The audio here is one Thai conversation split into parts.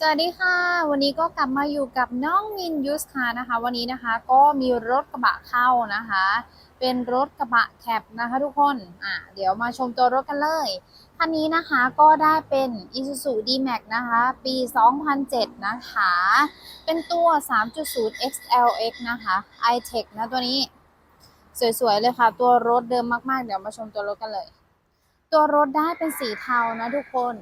สวัสดีค่ะ วันนี้ก็กลับมาอยู่กับน้องมินยูสคานะคะ วันนี้นะคะก็มีรถกระบะเข้านะคะ เป็นรถกระบะแคปนะคะทุกคนอะเดี๋ยวมาชมตัวรถกันเลยคันนี้นะคะก็ได้เป็น Isuzu D-Max นะคะ ปี 2007 นะคะ เป็นตัว 3.0 XLX นะคะ iTech นะตัวนี้ สวยๆ เลยค่ะ ตัวรถเดิมมากๆ เดี๋ยวมาชมตัวรถกันเลย ตัวรถได้เป็นสีเทานะทุกคน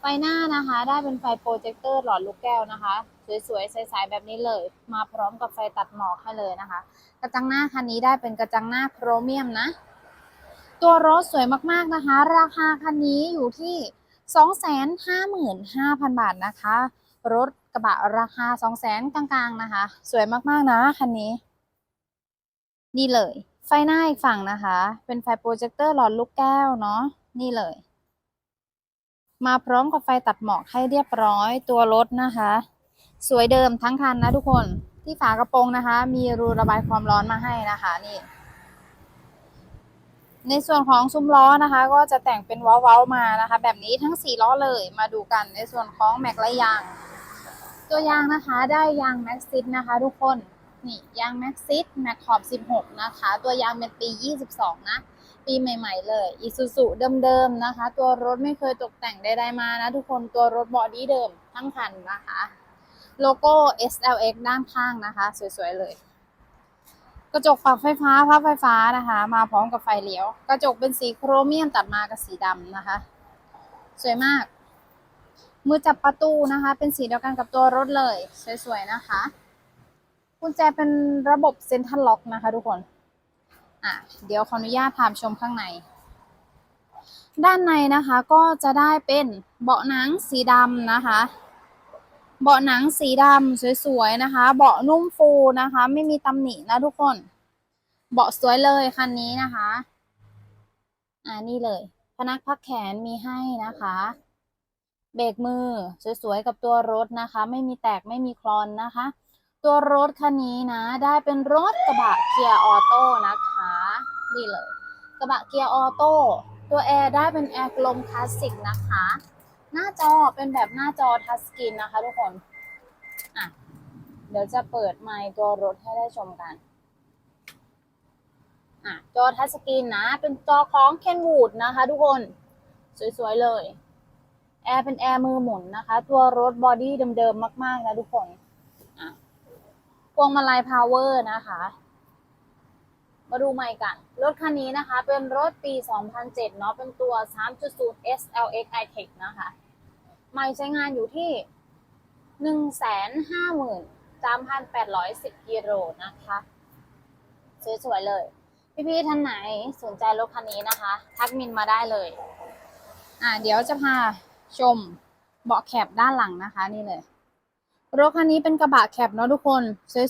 ไฟหน้านะคะ ได้เป็นไฟโปรเจคเตอร์หลอดลูกแก้วนะคะ สวยๆ ใสๆ แบบนี้เลย มาพร้อมกับไฟตัดหมอกให้เลยนะคะ กระจังหน้าคันนี้ได้เป็นกระจังหน้าโครเมียมนะ ตัวรถสวยมากๆนะคะ ราคาคันนี้อยู่ที่ 255,000 บาทนะคะ รถกระบะราคา 200,000 กลางๆนะคะ สวยมากๆนะคันนี้ นี่เลย ไฟหน้าอีกฝั่งนะคะ เป็นไฟโปรเจคเตอร์หลอดลูกแก้วเนาะ นี่เลย มาพร้อมกับไฟตัดหมอกให้เรียบร้อยตัวรถนะคะ สวยเดิมทั้งคันนะทุกคนที่ฝากระโปรงนะคะ มีรูระบายความร้อนมาให้นะคะนี่ ในส่วนของซุ้มล้อนะคะ ก็จะแต่งเป็นเว้าๆมานะคะ แบบนี้ทั้งสี่ล้อเลยมาดูกันในส่วนของแม็กและยาง ตัวยางนะคะได้ยางแม็กซิสนะคะ ทุกคนนี่ยางแม็กซิสแม็กขอบ 16 นะคะ ตัวยางเป็นปี 22 นะ ปีใหม่ ๆ เลยอีซูซูเดิมๆนะคะ ตัวรถไม่เคยตกแต่งใดๆมานะทุกคนตัวรถบอดี้เดิมทั้งคันนะคะ โลโก้ SLX ด้านข้างนะคะ สวยๆเลย กระจกปรับไฟฟ้าพับไฟฟ้านะคะ มาพร้อมกับไฟเลี้ยว กระจกเป็นสีโครเมียมตัดมากับสีดำนะคะ สวยมาก มือจับประตูนะคะ เป็นสีเดียวกันกับตัวรถเลย สวยๆนะคะกุญแจเป็นระบบเซ็นทรัลล็อกนะคะ ทุกคน อะเดี๋ยวขออนุญาตพาชมข้างใน ด้านในนะคะก็จะได้เป็นเบาะหนังสีดำนะคะ เบาะหนังสีดำสวยๆนะคะ เบาะนุ่มฟูนะคะ ไม่มีตำหนินะทุกคน เบาะสวยเลยคันนี้นะคะ อ่านี่เลย พนักพักแขนมีให้นะคะเบรกมือสวยๆกับตัวรถนะคะ ไม่มีแตกไม่มีคลอนนะคะ ตัวรถคันนี้นะ ได้เป็นรถกระบะเกียร์ออโต้นะคะ นี่เลย กระบะเกียร์ออโต้ตัวแอร์ได้เป็นแอร์กลมคลาสสิกนะคะ หน้าจอเป็นแบบหน้าจอทัชสกรีนนะคะทุกคนอะเดี๋ยวจะเปิดไมค์ตัวรถให้ได้ชมกันอะจอทัชสกรีนนะ เป็นจอของ Kenwood นะคะทุกคนสวยๆเลยแอร์เป็นแอร์มือหมุนนะคะ ตัวรถบอดี้เดิมๆมาก ๆ นะทุกคนอะพวงมาลัยพาวเวอร์นะคะ มาดูใหม่กัน รถคันนี้นะคะ เป็นรถปี 2007 เนาะ เป็นตัว 3.0 SLX iTech นะคะ ไม่ใช้งานอยู่ที่ 153,810 กิโลนะคะ สวยๆเลย พี่ๆท่านไหนสนใจรถคันนี้นะคะ ทักมินมาได้เลย อ่าเดี๋ยวจะพาชมเบาะแคปด้านหลังนะคะนี่เลย รถคันนี้เป็นกระบะแคปเนาะทุกคน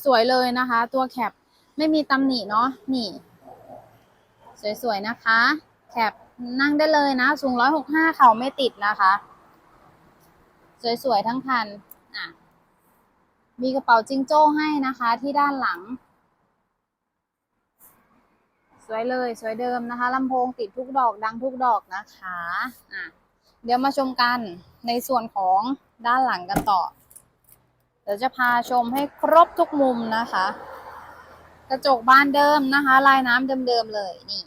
สวยๆเลยนะคะ ตัวแคป ไม่มีตำหนิเนาะนี่ สวยๆนะคะ แคปนั่งได้เลยนะ สูงร้อยหกห้าเข่าไม่ติดนะคะ สวยๆทั้งคันอะมีกระเป๋าจิงโจ้ให้นะคะ ที่ด้านหลัง สวยเลยสวยเดิมนะคะลำโพงติดทุกดอกดังทุกดอกนะคะอะเดี๋ยวมาชมกันในส่วนของด้านหลังกันต่อ เดี๋ยวจะพาชมให้ครบทุกมุมนะคะ กระจกบานเดิมนะคะ ลายน้ำเดิมๆเลยนี่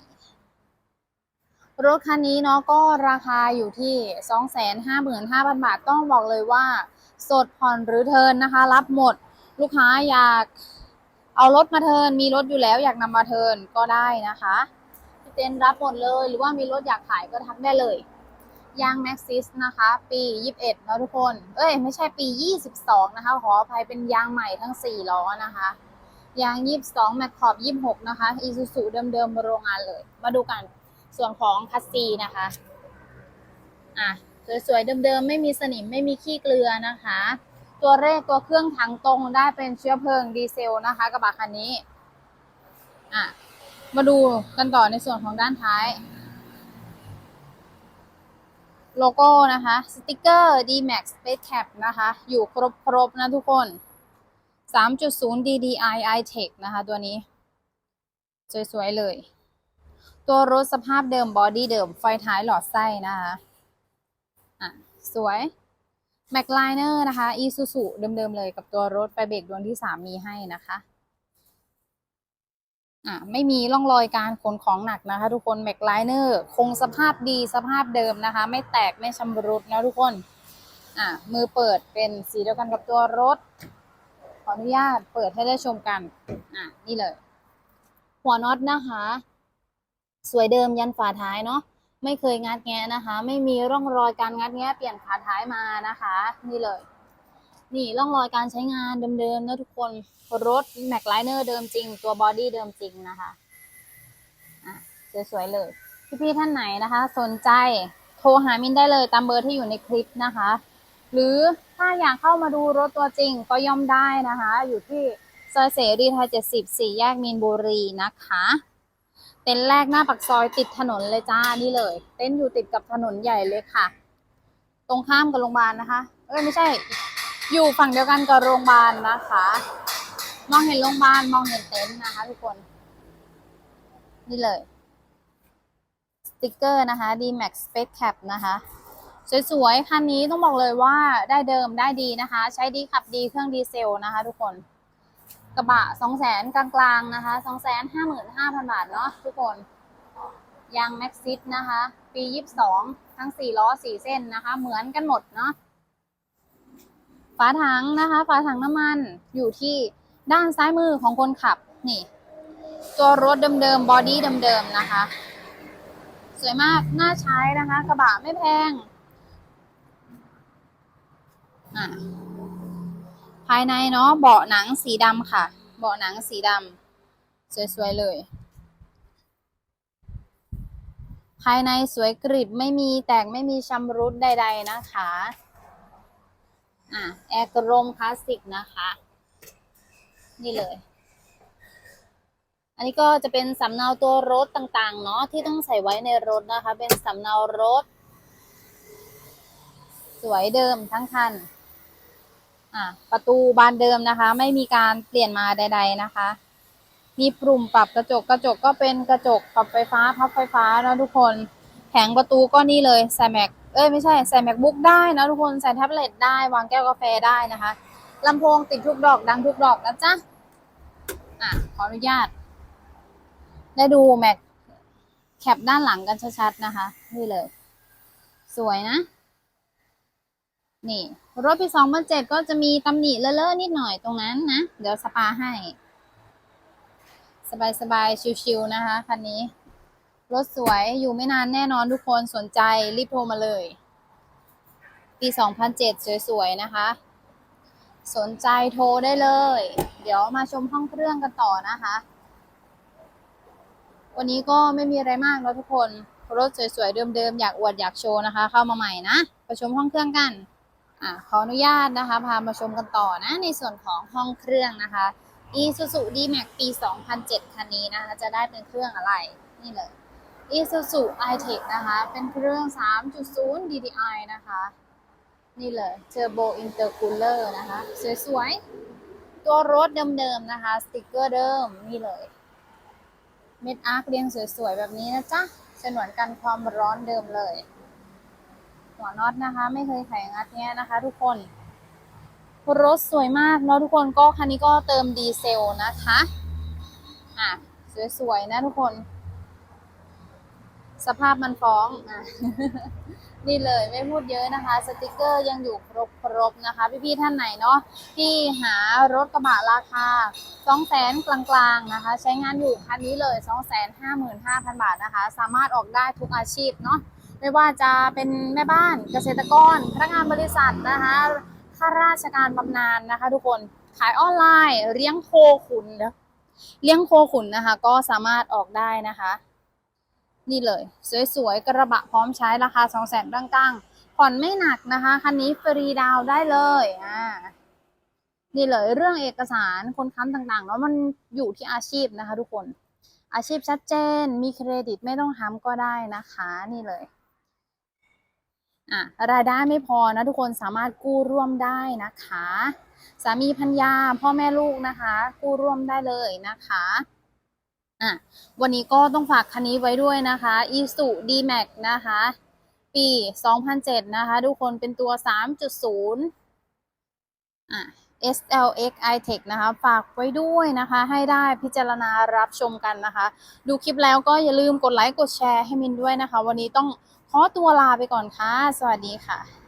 รถคันนี้เนาะก็ราคาอยู่ที่ 255,000 บาท ต้องบอกเลยว่า สดผ่อนหรือเทินนะคะ รับหมดลูกค้าอยากเอารถมาเทินมีรถอยู่แล้วอยากนำมาเทินก็ได้นะคะพี่เต้นรับหมดเลยหรือว่ามีรถอยากขายก็ทักได้เลยยาง Maxxis นะคะ ปี 21เนาะทุกคน เอ้ย ไม่ใช่ปี 22 นะคะ ขออภัยเป็นยางใหม่ทั้ง 4 ล้อนะคะ ยาง 22 แมคขอบ 26 นะคะ Isuzu เดิมๆโรงงานเลย มาดูกันส่วนของคัสซีนะคะ อะ สวยๆ เดิมๆ ไม่มีสนิมไม่มีขี้เกลือนะคะ ตัวแรกตัวเครื่องถังตรงได้เป็นเชื้อเพลิงดีเซลนะคะ กระบะคันนี้ อะ มาดูกันต่อในส่วนของด้านท้าย โลโก้นะคะ สติกเกอร์ D-Max Space Cap นะคะ อยู่ครบๆ นะทุกคน 3.0 DDI iTech นะคะตัวนี้ สวย ๆ เลย ตัวรถสภาพเดิมบอดี้เดิม ไฟท้ายหลอดไส้นะคะอะสวยแม็กไลเนอร์นะคะอีซูซูเดิม ๆ เลยกับตัวรถไฟเบรกดวงที่สามีให้นะคะอ่าไม่มีร่องรอยการขนของหนักนะคะ ทุกคนแม็กไลเนอร์คงสภาพดีสภาพเดิมนะคะ ไม่แตกไม่ชำรุดนะทุกคนอ่ามือเปิดเป็นสีเดียวกันกับตัวรถ ออนุญาตเปิดให้ได้ชมกัน อ่านี่เลย หัวน็อตนะคะ สวยเดิมยันฝาท้ายเนาะ ไม่เคยงัดแงะนะคะ ไม่มีร่องรอยการงัดแงะเปลี่ยนฝาท้ายมานะคะ นี่เลย นี่ร่องรอยการใช้งานเดิมๆนะทุกคน รถแม็กไลเนอร์เดิมจริง ตัวบอดี้เดิมจริงนะคะ อะ สวยๆเลย พี่ๆท่านไหนนะคะ สนใจ โทรหามินได้เลยตามเบอร์ที่อยู่ในคลิปนะคะ หรือถ้าอยากเข้ามาดูรถตัวจริงก็ย่อมได้นะคะ อยู่ที่ซอยเสรีไทย74แยกมีนบุรีนะคะ เต็นท์แรกหน้าปักซอยติดถนนเลยจ้านี่เลย เต็นท์อยู่ติดกับถนนใหญ่เลยค่ะ ตรงข้ามกับโรงพยาบาลนะคะ เอ้ยไม่ใช่ อยู่ฝั่งเดียวกันกับโรงพยาบาลนะคะ มองเห็นโรงพยาบาลมองเห็นเต็นท์นะคะทุกคน นี่เลย สติกเกอร์นะคะ D-Max Space Cap นะคะ สวยๆ คันนี้ต้องบอกเลยว่าได้เดิมได้ดีนะคะ ใช้ดีขับดีเครื่องดีเซลนะคะ ทุกคน กระบะสองแสนกลางๆนะคะสองแสนห้าหมื่นห้าพันบาทเนาะทุกคนยางแม็กซิสนะคะ ปียี่สิบสองทั้งสี่ล้อสี่เส้นนะคะ เหมือนกันหมดเนาะฝาถังนะคะ ฝาถังน้ำมันอยู่ที่ด้านซ้ายมือของคนขับนี่ ตัวรถเดิมๆบอดี้เดิมๆนะคะ สวยมากน่าใช้นะคะ กระบะไม่แพง อะภายในเนาะเบาะหนังสีดำค่ะ เบาะหนังสีดำสวยๆเลย ภายในสวยกริบไม่มีแตกไม่มีชำรุดใด ๆนะคะอะแอร์กรมคลาสสิกนะคะ นี่เลย อันนี้ก็จะเป็นสำเนาตัวรถต่างๆ เนาะที่ต้องใส่ไว้ในรถนะคะ เป็นสำเนารถ สวยเดิมทั้งคัน อะประตูบานเดิมนะคะ ไม่มีการเปลี่ยนมาใด ๆนะคะ มีปุ่มปรับกระจกกระจกก็เป็นกระจกปรับไฟฟ้าพับไฟฟ้านะทุกคนแผงประตูก็นี่เลยใส่แม็กเอ้ยไม่ใช่ใส่ macbook ได้นะทุกคนใส่แท็บเล็ตได้วางแก้วกาแฟได้นะคะลำโพงติดทุกดอกดังทุกดอกนะจ๊ะอะขออนุญาต ได้ดูแม็กแคปด้านหลังกันชัดๆนะคะ นี่เลย สวยนะ นี่รถปีสองพันเจ็ดก็จะมีตำหนิเลอะๆนิดหน่อยตรงนั้นนะ เดี๋ยวสปาให้ สบายๆ ชิวๆนะคะคันนี้ รถสวยอยู่ไม่นานแน่นอนทุกคนสนใจรีบโทรมาเลย ปี2007สวยๆ นะคะ สนใจโทรได้เลย เดี๋ยวมาชมห้องเครื่องกันต่อนะคะ วันนี้ก็ไม่มีอะไรมากแล้วทุกคนรถสวยๆ เดิมๆ อยากอวดอยากโชว์นะคะ เข้ามาใหม่นะไปชมห้องเครื่องกัน อะขออนุญาตนะคะ พามาชมกันต่อนะ ในส่วนของห้องเครื่องนะคะ Isuzu D-Max ปี 2007 คันนี้นะคะ จะได้เป็นเครื่องอะไร นี่เลย Isuzu i-Tech นะคะ เป็นเครื่อง 3.0 DDI นะคะ นี่เลย Turbo Intercooler นะคะ สวยๆ ตัวรถเดิมๆนะคะ สติกเกอร์เดิม นี่เลย เม็ดอาร์คเรียงสวยๆ แบบนี้นะจ๊ะฉนวนกันความร้อนเดิมเลย หัวน็อตนะคะ ไม่เคยไขงัดแงะนะคะ ทุกคนรถสวยมากเนาะทุกคนก็คันนี้ก็เติมดีเซลนะคะอะสวยๆนะทุกคน สภาพมันฟ้องอะนี่เลยไม่พูดเยอะนะคะ สติกเกอร์ยังอยู่ครบครบๆนะคะ พี่ๆท่านไหนเนาะที่หารถกระบะราคา 2 0 0แสนกลางๆนะคะ ใช้งานอยู่คันนี้เลย 2 5 5 0 0 0 บาทนะคะ สามารถออกได้ทุกอาชีพเนาะ ไม่ว่าจะเป็นแม่บ้านเกษตรกรพนักงานบริษัทนะคะข้าราชการบำนาญนะคะ ทุกคนขายออนไลน์เลี้ยงโคขุนเนอะเลี้ยงโคขุนนะคะ ก็สามารถออกได้นะคะ นี่เลย สวยๆ กระบะพร้อมใช้ราคา 2 0 0 0 0 0กลางๆผ่อนไม่หนักนะคะคันนี้ฟรีดาวได้เลยอ่านี่เลยเรื่องเอกสารคนค้ำต่างๆเนาะมันอยู่ที่อาชีพนะคะ ทุกคนอาชีพชัดเจน มีเครดิตไม่ต้องทำก็ได้นะคะ นี่เลย อะรายได้ไม่พอนะทุกคนสามารถกู้ร่วมได้นะคะ สามีพัญญาพ่อแม่ลูกนะคะ กู้ร่วมได้เลยนะคะอะวันนี้ก็ต้องฝากคันนี้ไว้ด้วยนะคะ i s u D-Max นะคะ ปี 2007 นะคะ ทุกคนเป็นตัว 3.0อะ SLX iTech นะคะ ฝากไว้ด้วยนะคะ ให้ได้พิจารณารับชมกันนะคะ ดูคลิปแล้วก็อย่าลืมกดไลค์กดแชร์ให้มินด้วยนะคะ วันนี้ต้อง ขอตัวลาไปก่อนค่ะ สวัสดีค่ะ